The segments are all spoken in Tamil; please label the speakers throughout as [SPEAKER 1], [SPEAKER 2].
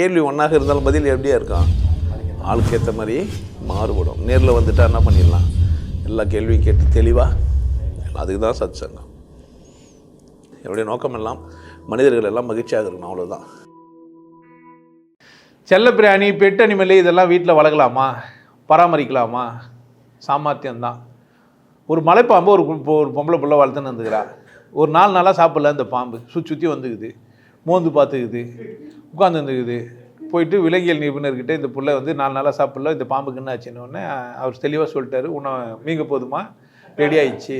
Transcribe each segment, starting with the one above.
[SPEAKER 1] கேள்வி ஒன்றாக இருந்தாலும் பதில் எப்படியா இருக்கும்? ஆளுக்கு ஏற்ற மாதிரி மாறுபடும். நேரில் வந்துட்டா என்ன பண்ணிடலாம்? எல்லா கேள்வியும் கேட்டு தெளிவாக அதுக்கு தான் சத் சங்கம் என்னுடைய நோக்கம் எல்லாம் மனிதர்கள் எல்லாம் மகிழ்ச்சியாக இருக்கணும் அவ்வளோதான்
[SPEAKER 2] செல்லப்பிராணி பெட் அனிமல் இதெல்லாம் வீட்டில் வளர்க்கலாமா? பராமரிக்கலாமா? சாமர்த்தியம்தான். ஒரு மலைப்பாம்பு ஒரு ஒரு பொம்பளை பிள்ளை வளர்த்துன்னு வந்துக்கிறா. ஒரு நாலு நாளாக சாப்பிடல அந்த பாம்பு. சுற்றி சுற்றி வந்துக்குது. மோந்து பார்த்துக்குது உட்காந்துருந்துக்குது போயிட்டு விலங்கியல் நிபுணர்கிட்ட இந்த புள்ள வந்து நாலு நாளாக சாப்பிடல இந்த பாம்புக்கு என்ன ஆச்சுன்னு அவர் தெளிவாக சொல்லிட்டாரு உன்னை மீங்க போதுமா? ரெடி ஆயிடுச்சு.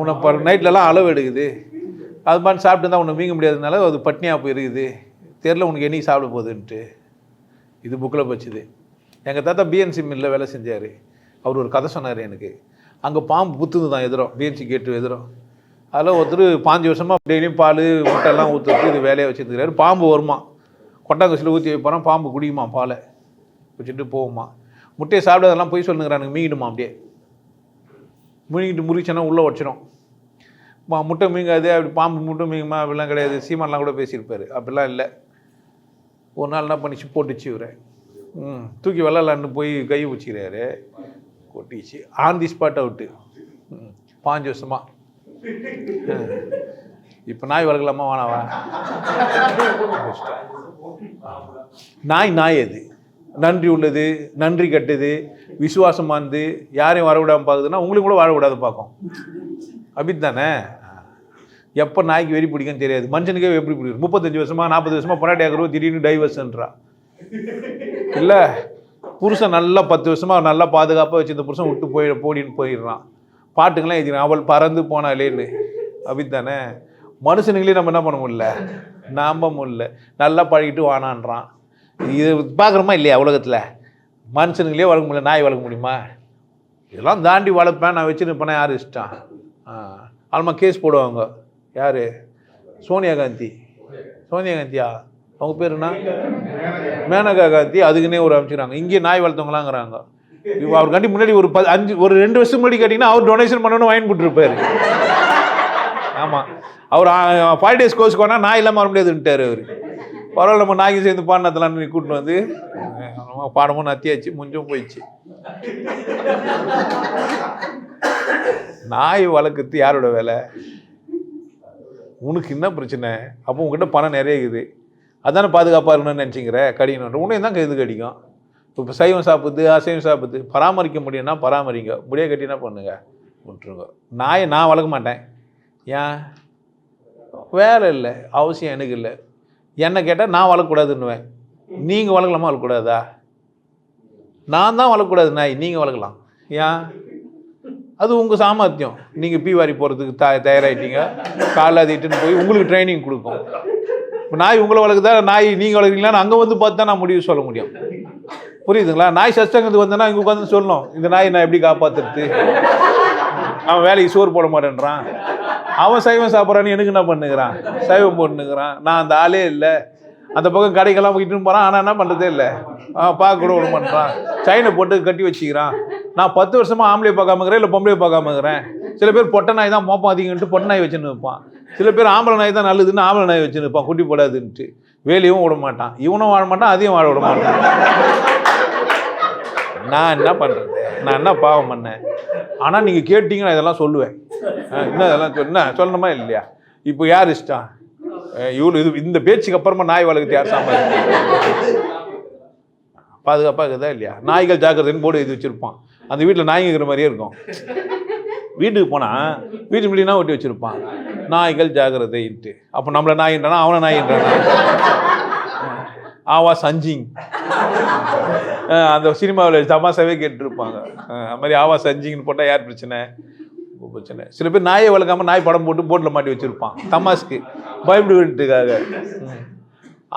[SPEAKER 2] உன்னை ப நைட்லலாம் அளவு எடுக்குது. அது மாதிரி சாப்பிட்டு தான் உன்னை மீங்க முடியாததுனால அது பட்னியாக போயிருக்குது. தெரில உனக்கு என்னைக்கு சாப்பிட போகுதுன்ட்டு. இது புக்கில் போச்சுது. எங்கள் தாத்தா பிஎன்சி மில்லில் வேலை செஞ்சார். அவர் ஒரு கதை சொன்னார் எனக்கு. அங்கே பாம்பு புத்துது தான் எதிரும் பிஎன்சி கேட்டு எதிரும் அதில் ஒருத்தர் பாஞ்சு வருஷமாக டெய்லியும் பால் முட்டைலாம் ஊற்றுறது இது வேலையை வச்சுருக்கிறாரு பாம்பு வருமா? கொட்டாங்குச்சியில் ஊற்றி வைப்பாராம் பாம்பு குடிக்குமா பாலை? வச்சுட்டு போகுமா? முட்டையை சாப்பிடாதெல்லாம் போய் சொல்லுங்கிறானுங்க. மீங்கிடுமா அப்படியே. மீங்கிட்டு முறிச்சனா உள்ளே வச்சிடும் முட்டை மீங்காது அப்படி பாம்பு முட்டை மீங்குமா? அப்படிலாம் கிடையாது. சீமான்லாம் கூட பேசியிருப்பாரு. அப்படிலாம் இல்லை. ஒரு நாள் என்ன பண்ணிச்சு? போட்டுச்சு இவரை. ம் தூக்கி விளாட்லான்னு போய் கை வச்சுக்கிறாரு. கொட்டிச்சு. On the spot out. ம் பாஞ்சு வருஷமாக இப்போ நாய் வளர்க்கலாமா? வேணாவா நாய் நாய் அது நன்றி உள்ளது நன்றி கட்டுது விசுவாசமானது யாரையும் வரவிடாமல் பார்க்குதுன்னா உங்களுக்கு கூட வாழக்கூடாது பார்க்கும். அப்படி தானே எப்போ நாய்க்கு வெறி பிடிக்கும்னு தெரியாது. மனுஷனுக்கே எப்படி பிடிக்கும்? முப்பத்தஞ்சு வருஷமா நாற்பது வருஷமா பொன்னாட்டி ஆகிறோம் திடீர்னு டைவர்ஸ்ன்றா இல்லை புருஷன் நல்லா பத்து வருஷமா நல்லா பாதுகாப்பாக வச்சு இந்த புருஷன் விட்டு போய் போடின்னு போயிடுறான். பாட்டுங்களாம் எழுதினான் அவள் பறந்து போனாலேன்னு அப்படித்தானே மனுஷனுங்களே நம்ம என்ன பண்ண முடியல? நம்ப முடியல. நல்லா பழகிட்டு வானான்றான். இது பார்க்குறோமா இல்லையா உலகத்தில்? மனுஷனுங்களே வளர்க்க முடியல நாய் வளர்க்க முடியுமா? இதெல்லாம் தாண்டி வளர்ப்பேன் நான் வச்சுருப்பேனா யார் இஷ்டம்? ஆல்மா கேஸ் போடுவாங்க. யார்? சோனியா காந்தி. சோனியா காந்தியா? அவங்க பேர் என்ன? மேனகா காந்தி. அதுக்குன்னே ஒரு அமைச்சுக்கிறாங்க. இங்கே நாய் வளர்த்தவங்களாங்கிறாங்க. இப்போ அவர் கண்டி முன்னாடி ஒரு ப அஞ்சு ஒரு ரெண்டு வருஷம் முன்னாடி கேட்டிங்கன்னா அவர் டொனேஷன் பண்ணணும்னு வாங்கி போட்டுருப்பாரு ஆமாம் அவர் ஃபைவ் டேஸ் கோர்ஸ்க்கு போனால் நாய் இல்லாமல் வர முடியாதுன்ட்டார் அவர். பரவாயில்ல நம்ம நாய்க்கு சேர்ந்து பாடினதெல்லாம் நீ கூட்டின்னு வந்து. பாடமும் நத்தியாச்சு முஞ்சும் போயிடுச்சு. நாய் வளர்க்குறது யாரோட வேலை? உனக்கு என்ன பிரச்சனை? அப்போ உங்ககிட்ட பணம் நிறைய இருக்குது. அதானே பாதுகாப்பாக இருக்கணும்னு நினச்சிங்கிற கடிக்கணும் உன்னையும் தான் இது கடிக்கும். இப்போ சைவம் சாப்பிடுது அசைவம் சாப்பிடுது பராமரிக்க முடியும்னா பராமரிங்க. முடிய கட்டினா பண்ணுங்க? விட்டுருங்க. நாயை நான் வளர்க்க மாட்டேன். ஏன்? வேலை இல்லை அவசியம் எனக்கு இல்லை. என்னை கேட்டால் நான் வளர்க்கக்கூடாதுன்னுவேன். நீங்கள் வளர்க்கலாமா? வளர்க்கக்கூடாதா? நான் தான் வளர்க்கக்கூடாது நாய். நீங்கள் வளர்க்கலாம். ஏன்? அது உங்கள் சாமர்த்தியம். நீங்கள் பீவாரி போகிறதுக்கு த தயாராகிட்டீங்க காலைல அது இட்டுன்னு போய் உங்களுக்கு ட்ரைனிங் கொடுக்கும். இப்போ நாய் உங்களை வளர்க்குதா? நாய் நீங்கள் வளர்க்குறீங்களான்னு அங்கே வந்து பார்த்து தான் நான் முடிவு சொல்ல முடியும். புரியுதுங்களா? நாய் சஷ்டங்கிறது வந்தேன்னா இங்கே உட்காந்து சொல்லணும். இந்த நாய் நான் எப்படி காப்பாற்றுறது அவன் வேலைக்கு சோறு போட மாட்டேன்றான். அவன் சைவம் சாப்பிட்றான்னு எனக்கு என்ன பண்ணுகிறான்? சைவம் போட்டுனுக்கிறான் நான் அந்த ஆளே இல்லை. அந்த பக்கம் கடைக்கெல்லாம் போயிட்டு போகிறான் ஆனால் என்ன பண்ணுறதே இல்லை. பார்க்க கூட ஒன்று பண்ணுறான் சைனை போட்டு கட்டி வச்சுக்கிறான். நான் பத்து வருஷமாக ஆம்பளை பார்க்காம இருக்கிறேன் இல்லை பொம்பளை பார்க்காம இருக்கிறேன் சில பேர் பொட்டை நாய் தான் மோப்பம் அதிகன்ட்டு பொட்டை நாய் வச்சுன்னு இருப்பான். சில பேர் ஆம்பளை நாய் தான் நல்லதுன்னு ஆம்பளை நாய் வச்சுன்னு இருப்பான். குட்டி போடாதுன்ட்டு. வேலையும் விட மாட்டான். இவனும் வாழ மாட்டான் அதையும் வாழ விட மாட்டான். நான் என்ன பண்ணுறது நான் என்ன பாவம் பண்ணேன்? ஆனால் நீங்கள் கேட்டிங்கன்னா இதெல்லாம் சொல்லுவேன். அஹ் என்ன இதெல்லாம் சொன்ன என்ன சொல்லணுமா இல்லையா? இப்போ யார் இஷ்டம்? இவ்வளோ இது இந்த பேச்சுக்கு அப்புறமா நாய் வளர்க்குறது யார் சாம்பார் பாதுகாப்பாக இருக்குதா இல்லையா? நாய்கள் ஜாக்கிரதைன்னு போர்டு இது வச்சுருப்பான். அந்த வீட்டில் நாய்ங்க இருக்கிற மாதிரியே இருக்கும். வீட்டுக்கு போனால் வீட்டு முன்னாடினா ஒட்டி வச்சுருப்பான். நாய்கள் ஜாக்கிரதைன்ட்டு. அப்போ நம்மளை நாயின்றானா அவனை நாயின்றானா ஆவா சஞ்சிங். அந்த சினிமாவில் தமாசாவே கேட்டுருப்பாங்க. அது மாதிரி ஆவா சஞ்சிங்னு போட்டால் யார் பிரச்சனை? பிரச்சனை. சில பேர் நாயை வளர்க்காம நாய் படம் போட்டு போட்டில் மாட்டி வச்சுருப்பான். தமாஸ்க்கு பயப்படுவதுக்காக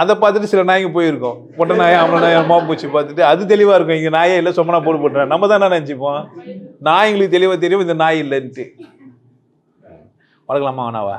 [SPEAKER 2] அதை பார்த்துட்டு சில நாய்ங்க போயிருக்கோம். பொட்டை நாயை அவனை நாயை மோப்ப பூச்சி பார்த்துட்டு அது தெளிவாக இருக்கும். இங்கே நாயே இல்லை சொம்மனா போட்டு போட்டுறேன். நம்ம தானே நினச்சிப்போம்? நாய்ங்களுக்கு தெளிவாக தெரியும் இந்த நாய் இல்லைன்ட்டு. வளர்க்கலாமா வேணாவா